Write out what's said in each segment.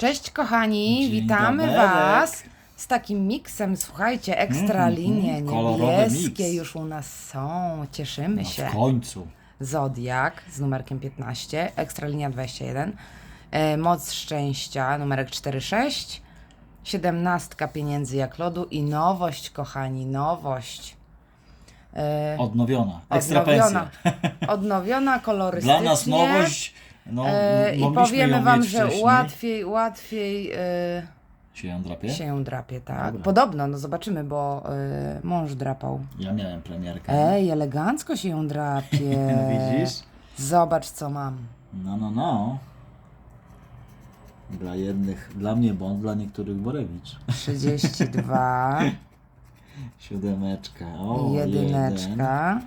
Cześć kochani, Dzień witamy dobry. Was z takim miksem, słuchajcie, ekstra Mhm, linie kolorowy niebieskie miks. już u nas są, cieszymy No się. w końcu. Zodiak z numerkiem 15, ekstra linia 21, e, moc szczęścia numerek 46, 17 pieniędzy jak lodu i nowość kochani, nowość. E, Odnowiona. Ekstra odnowiona, pensja. odnowiona kolorystycznie. Dla nas nowość. No, E, I powiemy ją Wam, że wcześniej. łatwiej, łatwiej e, Się ją drapie? się drapie, tak. Dobra. Podobno, no zobaczymy, bo e, mąż drapał. Ja miałem premierkę. Ej, elegancko się ją drapie. Widzisz? Zobacz, co mam. No, no, no. Dla jednych, dla mnie Bond, dla niektórych Borewicz. 32, Siódemeczka. O, jeden. jedyneczka,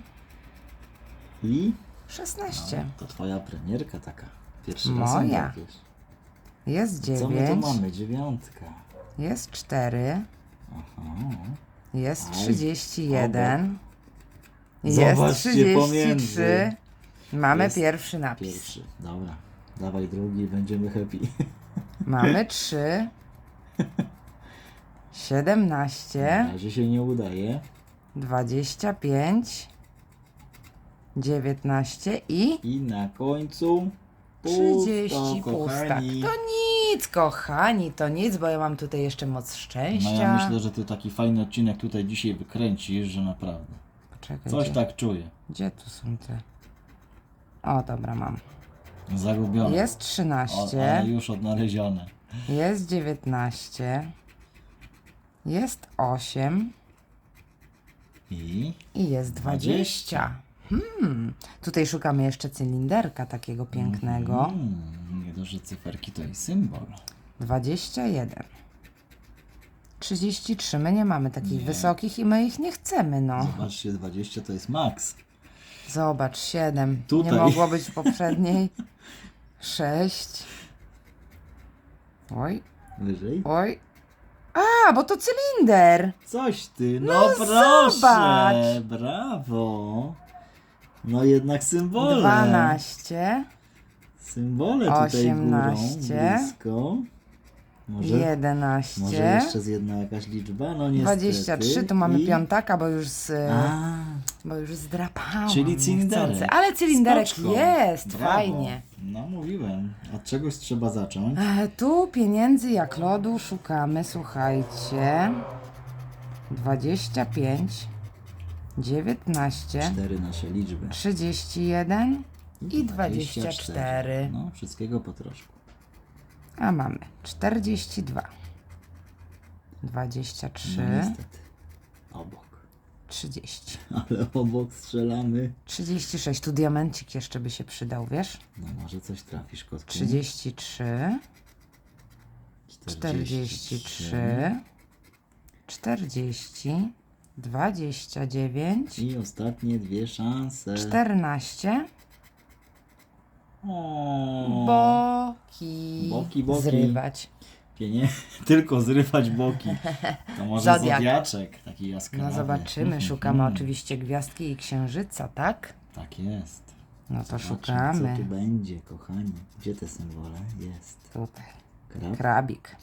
I 16. to twoja premierka taka. Pierwszy Moja. raz ją drapiesz. Jest Co my tu 9, mamy? Dziewiątka. jest 4, Aha. jest Aj, 31, jest Zobaczcie 33. pomiędzy. Mamy Jest pierwszy napis. Pierwszy. Dobra. Dawaj drugi, będziemy happy. Mamy 3, 17, Na razie się nie udaje. 25, 19 i I na końcu 30 pusto, pustak. kochani. To nic, kochani, to nic, bo ja mam tutaj jeszcze moc szczęścia. No ja myślę, że ty taki fajny odcinek tutaj dzisiaj wykręcisz, że naprawdę. Poczekaj, Coś gdzie, tak czuję. gdzie tu są te? O, dobra, mam. Zagubione. Jest O, 13, ale już odnalezione. jest 19, jest 8 I i jest 20. Hmm, tutaj szukamy jeszcze cylinderka takiego pięknego. mm, nie dość, że cyferki to i symbol. 21. 33. My nie mamy takich wysokich i my ich nie chcemy, no. Zobaczcie, 20 to jest max. Zobacz, 7. Tutaj. Nie mogło być w poprzedniej. 6. Oj, Wyżej. oj. A, bo to cylinder. Coś ty, no, No proszę, zobacz. brawo. No jednak symbole. 12, Symbole tutaj 18. górą, blisko. Może, 11, może jeszcze z jedna jakaś liczba, no niestety. 23. Tu mamy I- piątaka, bo już z, A, bo już zdrapałam. czyli cylinderek. Ale cylinderek jest, Brawo. fajnie. No mówiłem, od czegoś trzeba zacząć. E, Tu pieniędzy jak lodu szukamy, słuchajcie. 25, 19, Cztery nasze liczby. 31 i 24. No, wszystkiego po troszku. A mamy 42, 23, No niestety. Obok. 30, Ale obok strzelamy. 36. Tu diamencik jeszcze by się przydał, wiesz? No może coś trafisz, kotku. 33, 43, 40, 29, I ostatnie dwie szanse. 14, O, boki, Boki, boki. zrywać. Pienie... Tylko zrywać boki. To może Zodiak. zodiaczek taki jaskrawy. No zobaczymy, szukamy oczywiście gwiazdki i księżyca, tak? Tak jest. No to Zobaczmy, szukamy. Co tu będzie, kochani? Gdzie te symbole? Jest. Tutaj. Krab. Krabik.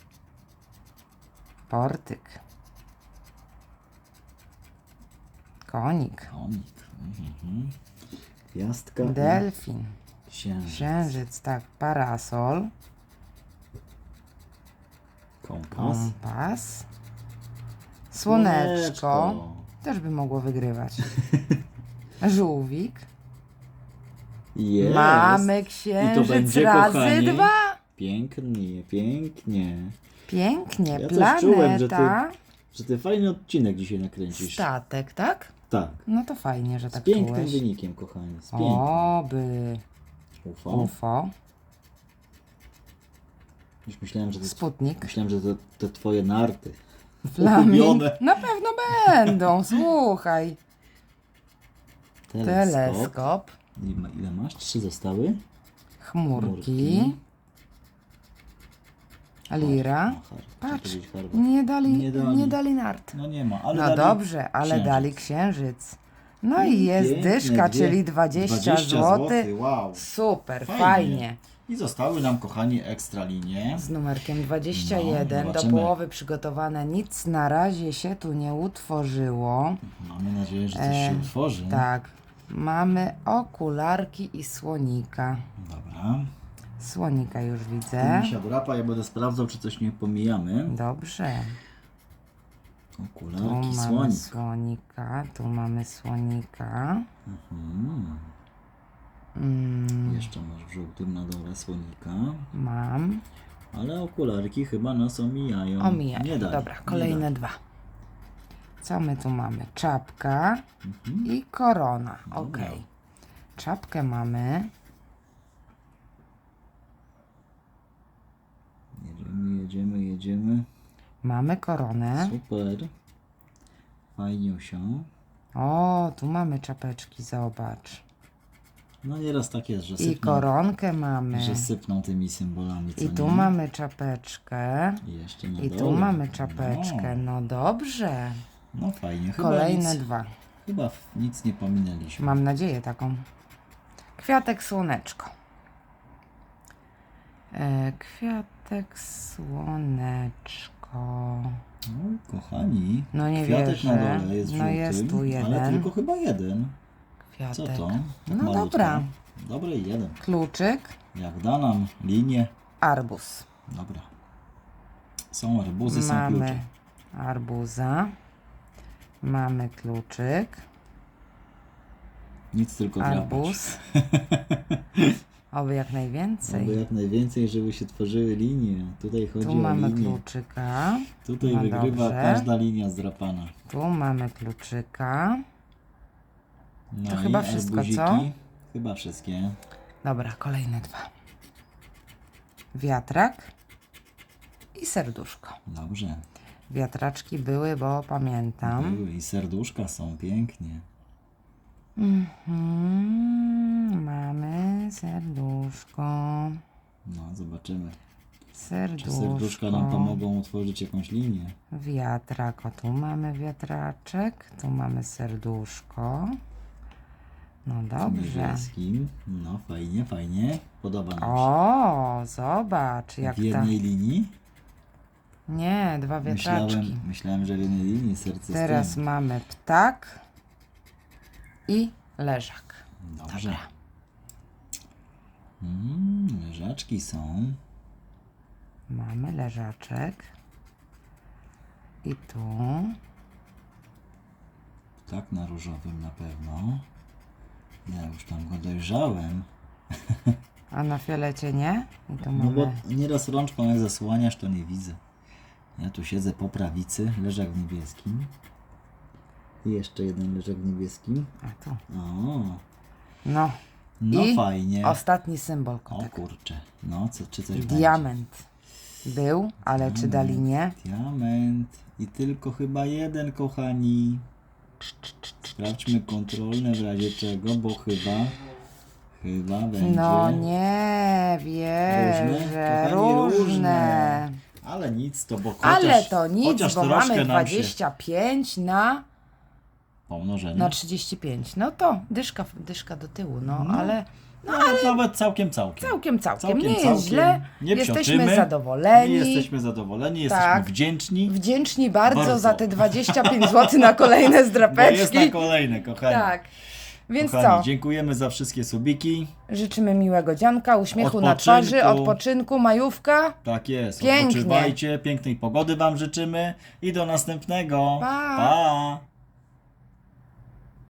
Portyk. Konik. Konik. Mhm. Gwiazdka. i Delfin. Księżyc. Księżyc, tak. Parasol. Kompas. Kompas. Słoneczko. Słoneczko. Też by mogło wygrywać. Żółwik. Jest. Mamy księżyc będzie, razy kochani, dwa. Pięknie, pięknie. Pięknie. Ja coś czułem, że ty- Planeta. Że ty fajny odcinek dzisiaj nakręcisz. Statek, tak? Tak. No to fajnie, że Z tak pięknym czułeś. wynikiem, kochani. Z pięknym. Oby. UFO. UFO. Już myślałem, że to, Sputnik. myślałem, że to, to twoje narty. Ulubione. Na pewno będą, słuchaj. Teleskop. Teleskop. Ile, ma- ile masz? Trzy zostały? Chmurki. Lira. Patrz, nie dali, Nie dali. nie dali nart. No nie ma, ale No dali dobrze, ale księżyc. dali księżyc. No i jest Piękne, dyszka, dwie- czyli 20, 20 zł. złotych, wow. Super, Fajnie. fajnie. I zostały nam, kochani, ekstra linie. Z numerkiem 21 No, do zobaczymy. połowy przygotowane. Nic na razie się tu nie utworzyło. Mamy nadzieję, że coś E, się utworzy. Tak. Mamy okularki i słonika. Dobra. Słonika już widzę. Misia drapa, ja będę sprawdzał, czy coś nie pomijamy. Dobrze. Tu Okularki, mamy słonik. słonika, tu mamy słonika. Hmm. Mm, Jeszcze masz w żółtym na dole słonika. mam. Ale okularki chyba nas omijają. Omijają. Nie daj. Dobra, nie kolejne daj. dwa. Co my tu mamy? Czapka Mhm. i korona. Ok. Dobra. Czapkę mamy. Jedziemy, jedziemy. Mamy koronę. Super. Fajniusio. O, tu mamy czapeczki, zobacz. No nieraz tak jest, że I sypną, koronkę mamy. że sypną tymi symbolami, co I tu nie? mamy czapeczkę. I jeszcze na I tu dole. mamy czapeczkę. No dobrze. No, no fajnie. Chyba Kolejne nic, dwa. chyba nic nie pominęliśmy. Mam nadzieję taką. Kwiatek słoneczko. E, kwiatek słoneczko. No, kochani. No nie kwiatek wierzę. na dole jest No żółtym, jest tu ale jeden. tylko chyba jeden. Kwiatek. Co to? Tak No malutko. dobra. Dobry jeden. Kluczyk. Jak da nam linię. Arbuz. Dobra. Są arbuzy, są Mamy klucze. arbuza. Mamy kluczyk. Nic tylko. Arbuz. Oby jak najwięcej. Aby jak najwięcej, żeby się tworzyły linie. Tutaj chodzi Tu o mamy linię. kluczyka. Tutaj No wygrywa dobrze. każda linia zdrapana. Tu mamy kluczyka. No To chyba wszystko, arbuziki. co? Chyba wszystkie. Dobra, kolejne dwa. Wiatrak i serduszko. Dobrze. Wiatraczki były, bo pamiętam. Były I serduszka są pięknie. Mhm, serduszko. No, zobaczymy. Czy Serduszko. serduszka nam pomogą utworzyć jakąś linię. Wiatrak. O, tu mamy wiatraczek. Tu mamy serduszko. No dobrze. niebieskim. No, fajnie, fajnie. Podoba nam się. O, zobacz, jak w jednej linii. Nie, dwa wiatraczki. Myślałem, myślałem, że w jednej linii serce Teraz z tym. mamy ptak i leżak. Dobrze. Mm, leżaczki są. Mamy leżaczek. I tu. Tak na różowym na pewno. Ja już tam go dojrzałem. A na fiolecie nie? I tu No mamy. bo nieraz rączką jak zasłaniasz, to nie widzę. Ja tu siedzę po prawicy, leżak w niebieskim. I jeszcze jeden leżak w niebieskim. A tu. O, No. No I fajnie. Ostatni symbol O kotek. kurczę. No, co, czy coś diament. Był, ale czy dali nie? Diament. I tylko chyba jeden, kochani. Sprawdźmy kontrolne w razie czego, bo chyba, chyba będzie. No nie wierzę. Różne? Kochani, Różne. różne. Ale nic to, bo chociaż, Ale to nic, chociaż bo troszkę mamy nam się 25 na, pomnożenie. na 35. No to dyszka, dyszka do tyłu, no, ale no, ale nawet całkiem, całkiem. całkiem, całkiem, Całkiem, nie jest całkiem. źle. Nie jesteśmy psioczymy. zadowoleni. My jesteśmy zadowoleni, Tak. jesteśmy wdzięczni. Wdzięczni bardzo, Bardzo. za te 25 zł na kolejne Bo jest zdrapeczki. na kolejne, kochani. Tak. Więc kochani, co? dziękujemy za wszystkie subiki. Życzymy miłego dzianka, uśmiechu na twarzy, odpoczynku, majówka. Tak jest. Pięknie. Odpoczywajcie, pięknej pogody Wam życzymy i do następnego. Pa. pa.